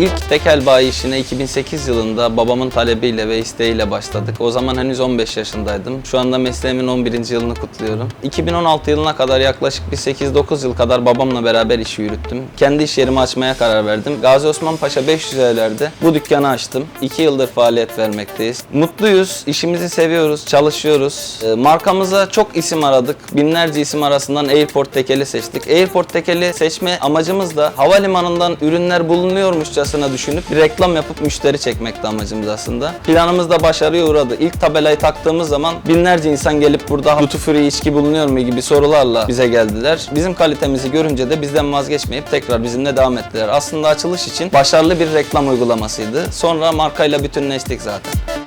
İlk tekel bayi işine 2008 yılında babamın talebiyle ve isteğiyle başladık. O zaman henüz 15 yaşındaydım. Şu anda mesleğimin 11. yılını kutluyorum. 2016 yılına kadar yaklaşık bir 8-9 yıl kadar babamla beraber işi yürüttüm. Kendi iş yerimi açmaya karar verdim. Gazi Osman Paşa 500 evlerde bu dükkanı açtım. 2 yıldır faaliyet vermekteyiz. Mutluyuz, işimizi seviyoruz, çalışıyoruz. Ee, Markamıza çok isim aradık. Binlerce isim arasından Airport Tekeli seçtik. Airport Tekeli seçme amacımız da havalimanından ürünler bulunuyormuşçasına düşünüp bir reklam yapıp müşteri çekmekti amacımız aslında. Planımız da başarıya uğradı. İlk tabelayı taktığımız zaman binlerce insan gelip burada duty free içki bulunuyor mu gibi sorularla bize geldiler. Bizim kalitemizi görünce de bizden vazgeçmeyip tekrar bizimle devam ettiler. Aslında açılış için başarılı bir reklam uygulamasıydı. Sonra markayla bütünleştik zaten.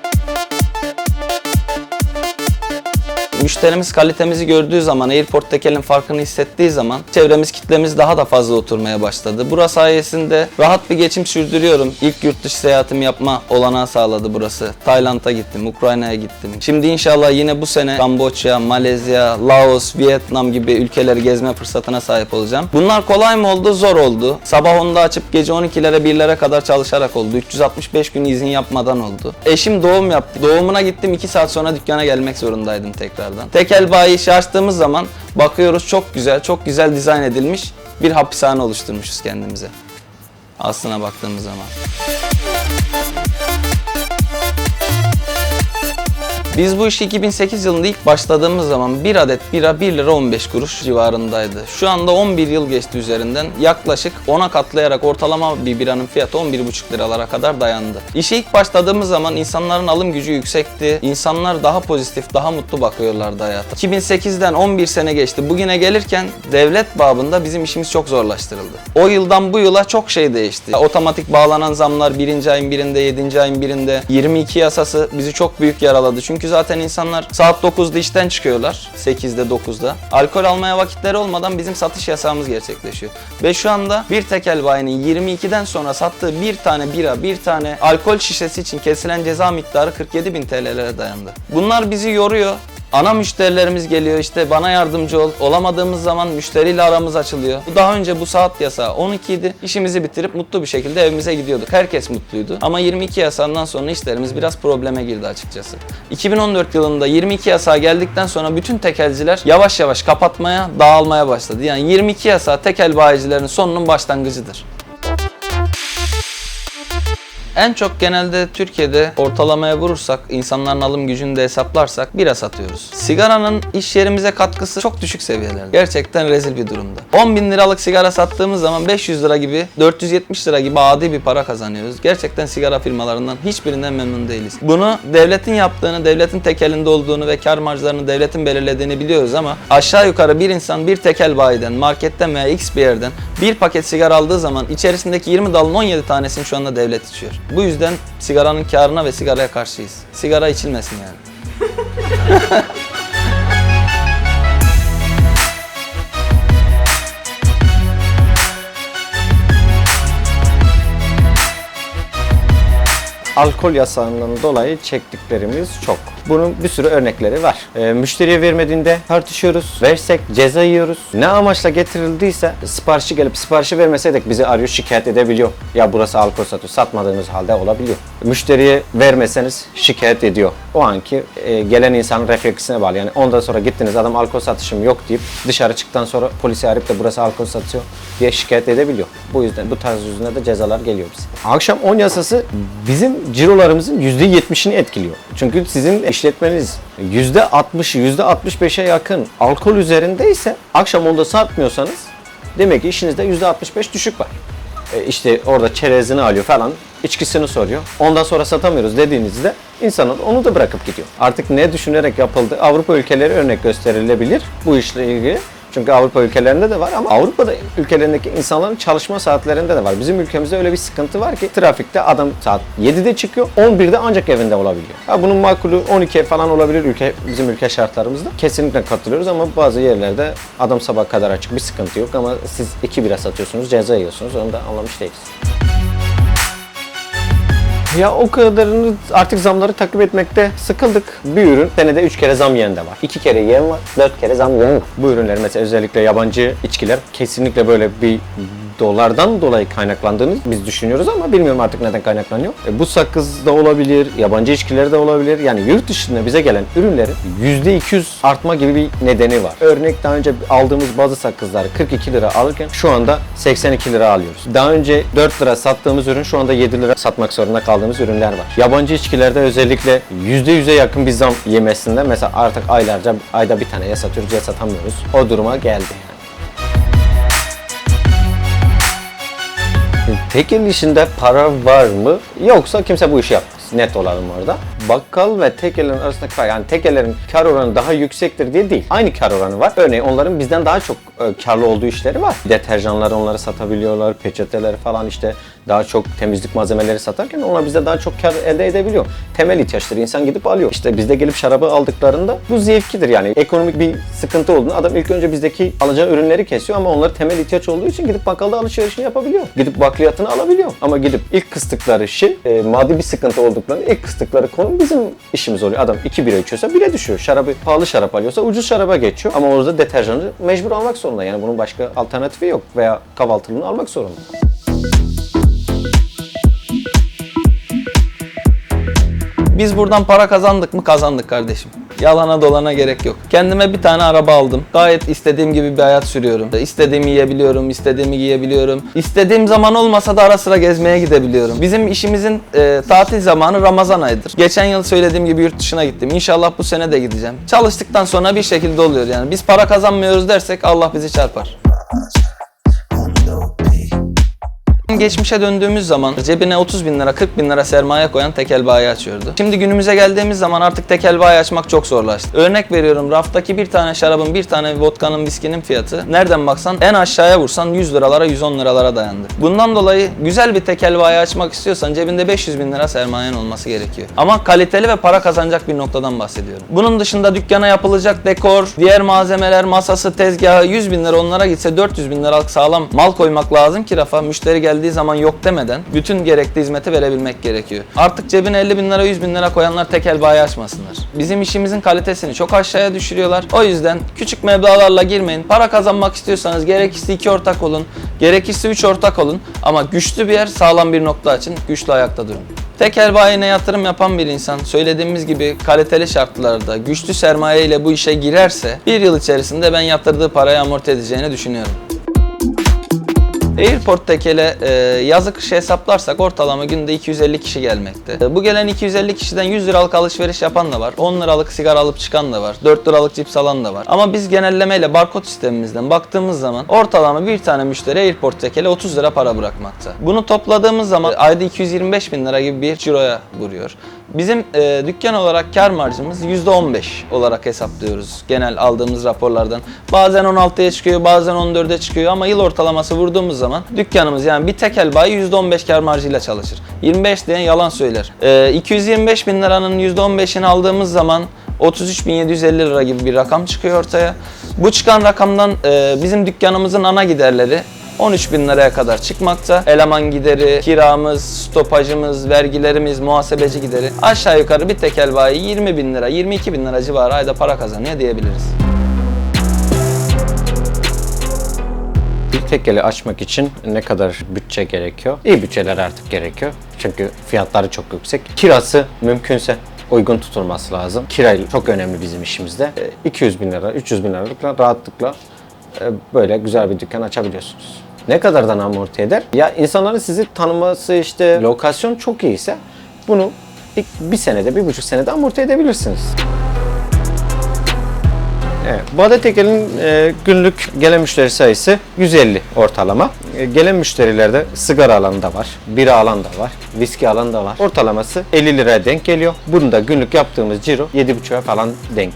Müşterimiz kalitemizi gördüğü zaman, Airport Tekel'in farkını hissettiği zaman çevremiz, kitlemiz daha da fazla oturmaya başladı. Burası sayesinde rahat bir geçim sürdürüyorum. İlk yurt dışı seyahatimi yapma olanağı sağladı burası. Tayland'a gittim, Ukrayna'ya gittim. Şimdi inşallah yine bu sene Kamboçya, Malezya, Laos, Vietnam gibi ülkeleri gezme fırsatına sahip olacağım. Bunlar kolay mı oldu? Zor oldu. Sabah 10'da açıp gece 12'lere 1'lere kadar çalışarak oldu. 365 gün izin yapmadan oldu. Eşim doğum yaptı. Doğumuna gittim 2 saat sonra dükkana gelmek zorundaydım tekrardan. Tekel bayi işi açtığımız zaman bakıyoruz çok güzel, çok güzel dizayn edilmiş bir hapishane oluşturmuşuz kendimize. Aslına baktığımız zaman. Biz bu işi 2008 yılında ilk başladığımız zaman bir adet bira 1 lira 15 kuruş civarındaydı. Şu anda 11 yıl geçti üzerinden. Yaklaşık 10'a katlayarak ortalama bir biranın fiyatı 11,5 liralara kadar dayandı. İşe ilk başladığımız zaman insanların alım gücü yüksekti. İnsanlar daha pozitif, daha mutlu bakıyorlardı hayata. 2008'den 11 sene geçti. Bugüne gelirken devlet babında bizim işimiz çok zorlaştırıldı. O yıldan bu yıla çok şey değişti. Otomatik bağlanan zamlar 1. ayın birinde, 7. ayın birinde, 22 yasası bizi çok büyük yaraladı. Çünkü zaten insanlar saat 9'da işten çıkıyorlar. 8'de 9'da. Alkol almaya vakitleri olmadan bizim satış yasağımız gerçekleşiyor. Ve şu anda bir tekel bayinin 22'den sonra sattığı bir tane bira, bir tane alkol şişesi için kesilen ceza miktarı 47 bin TL'lere dayandı. Bunlar bizi yoruyor. Ana müşterilerimiz geliyor işte bana yardımcı ol. Olamadığımız zaman müşteriyle aramız açılıyor. Daha önce bu saat yasağı 12 idi. İşimizi bitirip mutlu bir şekilde evimize gidiyorduk. Herkes mutluydu. Ama 22 yasağından sonra işlerimiz biraz probleme girdi açıkçası. 2014 yılında 22 yasağı geldikten sonra bütün tekelciler yavaş yavaş kapatmaya, dağılmaya başladı. Yani 22 yasağı tekel bayicilerin sonunun başlangıcıdır. En çok genelde Türkiye'de ortalamaya vurursak, insanların alım gücünü de hesaplarsak bira satıyoruz. Sigaranın iş yerimize katkısı çok düşük seviyelerde. Gerçekten rezil bir durumda. 10 bin liralık sigara sattığımız zaman 500 lira gibi, 470 lira gibi adi bir para kazanıyoruz. Gerçekten sigara firmalarından hiçbirinden memnun değiliz. Bunu devletin yaptığını, devletin tekelinde olduğunu ve kar marjlarını devletin belirlediğini biliyoruz ama aşağı yukarı bir insan bir tekel bayiden, marketten veya x bir yerden bir paket sigara aldığı zaman içerisindeki 20 dalın 17 tanesini şu anda devlet içiyor. Bu yüzden sigaranın karına ve sigaraya karşıyız. Sigara içilmesin yani. alkol yasağından dolayı çektiklerimiz çok. Bunun bir sürü örnekleri var. Ee, müşteriye vermediğinde tartışıyoruz. Versek ceza yiyoruz. Ne amaçla getirildiyse siparişi gelip siparişi vermeseydik bizi arıyor şikayet edebiliyor. Ya burası alkol satıyor. Satmadığınız halde olabiliyor. Müşteriye vermeseniz şikayet ediyor. O anki e, gelen insanın refleksine bağlı. Yani ondan sonra gittiniz adam alkol satışım yok deyip dışarı çıktıktan sonra polisi arayıp da burası alkol satıyor diye şikayet edebiliyor. Bu yüzden bu tarz yüzünden de cezalar geliyor bize. Akşam 10 yasası bizim cirolarımızın %70'ini etkiliyor. Çünkü sizin işletmeniz %60'ı %65'e yakın alkol üzerindeyse akşam 10'da satmıyorsanız demek ki işinizde %65 düşük var. E işte orada çerezini alıyor falan, içkisini soruyor. Ondan sonra satamıyoruz dediğinizde insanlar onu da bırakıp gidiyor. Artık ne düşünerek yapıldı? Avrupa ülkeleri örnek gösterilebilir bu işle ilgili. Çünkü Avrupa ülkelerinde de var ama Avrupa'da ülkelerindeki insanların çalışma saatlerinde de var. Bizim ülkemizde öyle bir sıkıntı var ki trafikte adam saat 7'de çıkıyor, 11'de ancak evinde olabiliyor. Ha, bunun makulü 12 falan olabilir ülke bizim ülke şartlarımızda. Kesinlikle katılıyoruz ama bazı yerlerde adam sabah kadar açık bir sıkıntı yok ama siz iki bira satıyorsunuz, ceza yiyorsunuz. Onu da anlamış değiliz. Ya o kadarını artık zamları takip etmekte sıkıldık. Bir ürün senede 3 kere zam yiyen de var. 2 kere yiyen var, 4 kere zam yiyen var. Bu ürünler mesela özellikle yabancı içkiler kesinlikle böyle bir dolardan dolayı kaynaklandığını biz düşünüyoruz ama bilmiyorum artık neden kaynaklanıyor. E, bu sakız da olabilir, yabancı içkiler de olabilir. Yani yurt dışında bize gelen ürünlerin %200 artma gibi bir nedeni var. Örnek daha önce aldığımız bazı sakızları 42 lira alırken şu anda 82 lira alıyoruz. Daha önce 4 lira sattığımız ürün şu anda 7 lira satmak zorunda kaldığımız ürünler var. Yabancı içkilerde özellikle %100'e yakın bir zam yemesinden mesela artık aylarca ayda bir tane ya satıyoruz ya satamıyoruz. O duruma geldi yani. Tek el işinde para var mı? Yoksa kimse bu işi yapmaz. Net olalım orada. Bakkal ve tekellerin arasındaki fark, yani tekellerin kar oranı daha yüksektir diye değil. Aynı kar oranı var. Örneğin onların bizden daha çok e, karlı olduğu işleri var. Deterjanlar onları satabiliyorlar, peçeteler falan işte daha çok temizlik malzemeleri satarken onlar bize daha çok kar elde edebiliyor. Temel ihtiyaçları insan gidip alıyor. İşte bizde gelip şarabı aldıklarında bu zevkidir yani. Ekonomik bir sıkıntı olduğunda adam ilk önce bizdeki alacağı ürünleri kesiyor ama onları temel ihtiyaç olduğu için gidip bakkalda alışverişini yapabiliyor. Gidip bakliyatını alabiliyor. Ama gidip ilk kıstıkları şey e, maddi bir sıkıntı olduklarında ilk kıstıkları konu bizim işimiz oluyor. Adam 2 bira içiyorsa bire düşüyor. Şarabı pahalı şarap alıyorsa ucuz şaraba geçiyor. Ama orada deterjanı mecbur almak zorunda. Yani bunun başka alternatifi yok. Veya kahvaltılığını almak zorunda. Biz buradan para kazandık mı? Kazandık kardeşim. Yalana dolana gerek yok. Kendime bir tane araba aldım. Gayet istediğim gibi bir hayat sürüyorum. İstediğimi yiyebiliyorum, istediğimi giyebiliyorum. İstediğim zaman olmasa da ara sıra gezmeye gidebiliyorum. Bizim işimizin e, tatil zamanı Ramazan ayıdır. Geçen yıl söylediğim gibi yurt dışına gittim. İnşallah bu sene de gideceğim. Çalıştıktan sonra bir şekilde oluyor yani. Biz para kazanmıyoruz dersek Allah bizi çarpar. Geçmişe döndüğümüz zaman cebine 30 bin lira 40 bin lira sermaye koyan tekel bayi açıyordu. Şimdi günümüze geldiğimiz zaman artık tekel bayi açmak çok zorlaştı. Örnek veriyorum raftaki bir tane şarabın bir tane vodkanın viskinin fiyatı nereden baksan en aşağıya vursan 100 liralara 110 liralara dayandı. Bundan dolayı güzel bir tekel bayi açmak istiyorsan cebinde 500 bin lira sermayen olması gerekiyor. Ama kaliteli ve para kazanacak bir noktadan bahsediyorum. Bunun dışında dükkana yapılacak dekor, diğer malzemeler, masası, tezgahı 100 bin lira onlara gitse 400 bin liralık sağlam mal koymak lazım ki rafa müşteri geldiği zaman yok demeden bütün gerekli hizmeti verebilmek gerekiyor. Artık cebine 50 bin lira 100 bin lira koyanlar tekel bayi açmasınlar. Bizim işimizin kalitesini çok aşağıya düşürüyorlar. O yüzden küçük meblağlarla girmeyin. Para kazanmak istiyorsanız gerekirse iki ortak olun, gerekirse üç ortak olun ama güçlü bir yer sağlam bir nokta açın, güçlü ayakta durun. Tekel bayine yatırım yapan bir insan söylediğimiz gibi kaliteli şartlarda güçlü sermaye ile bu işe girerse bir yıl içerisinde ben yatırdığı parayı amorti edeceğini düşünüyorum. Airport tekele e, yazı kışı hesaplarsak ortalama günde 250 kişi gelmekte. E, bu gelen 250 kişiden 100 liralık alışveriş yapan da var. 10 liralık sigara alıp çıkan da var. 4 liralık cips alan da var. Ama biz genellemeyle barkod sistemimizden baktığımız zaman ortalama bir tane müşteri Airport tekele 30 lira para bırakmakta. Bunu topladığımız zaman ayda 225 bin lira gibi bir ciroya vuruyor. Bizim e, dükkan olarak kar marjımız %15 olarak hesaplıyoruz genel aldığımız raporlardan. Bazen 16'ya çıkıyor, bazen 14'e çıkıyor ama yıl ortalaması vurduğumuz zaman dükkanımız yani bir tekel bayi %15 kar marjıyla çalışır. 25 diyen yalan söyler. E, 225 bin liranın %15'ini aldığımız zaman 33.750 lira gibi bir rakam çıkıyor ortaya. Bu çıkan rakamdan e, bizim dükkanımızın ana giderleri 13 bin liraya kadar çıkmakta. Eleman gideri, kiramız, stopajımız, vergilerimiz, muhasebeci gideri. Aşağı yukarı bir tekel bayi 20 bin lira, 22 bin lira civarı ayda para kazanıyor diyebiliriz. Bir tekeli açmak için ne kadar bütçe gerekiyor? İyi bütçeler artık gerekiyor. Çünkü fiyatları çok yüksek. Kirası mümkünse uygun tutulması lazım. Kirayla çok önemli bizim işimizde. E, 200 bin lira, 300 bin liralıkla rahatlıkla e, böyle güzel bir dükkan açabiliyorsunuz. Ne kadardan amorti eder? Ya insanların sizi tanıması işte lokasyon çok iyiyse bunu ilk bir senede, bir buçuk senede amorti edebilirsiniz. Evet, Bade Tekel'in e, günlük gelen müşteri sayısı 150 ortalama. E, gelen müşterilerde sigara alanı da var, bira alan da var, viski alan da var. Ortalaması 50 liraya denk geliyor. Bunu da günlük yaptığımız ciro 7,5'a falan denk.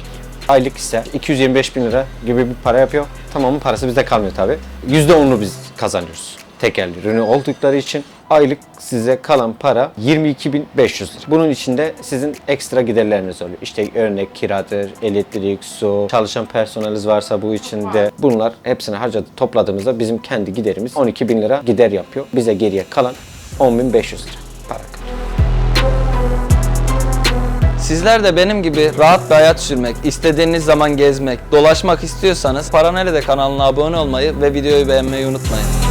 Aylık ise 225 bin lira gibi bir para yapıyor. Tamamı parası bizde kalmıyor tabi. %10'unu biz kazanıyoruz. Tekel ürünü oldukları için aylık size kalan para 22.500 lira. Bunun içinde sizin ekstra giderleriniz oluyor. İşte örnek kiradır, elektrik, su, çalışan personeliniz varsa bu içinde bunlar hepsini harcadı topladığımızda bizim kendi giderimiz 12.000 lira gider yapıyor. Bize geriye kalan 10.500 lira para. Sizler de benim gibi rahat bir hayat sürmek, istediğiniz zaman gezmek, dolaşmak istiyorsanız Para Nerede kanalına abone olmayı ve videoyu beğenmeyi unutmayın.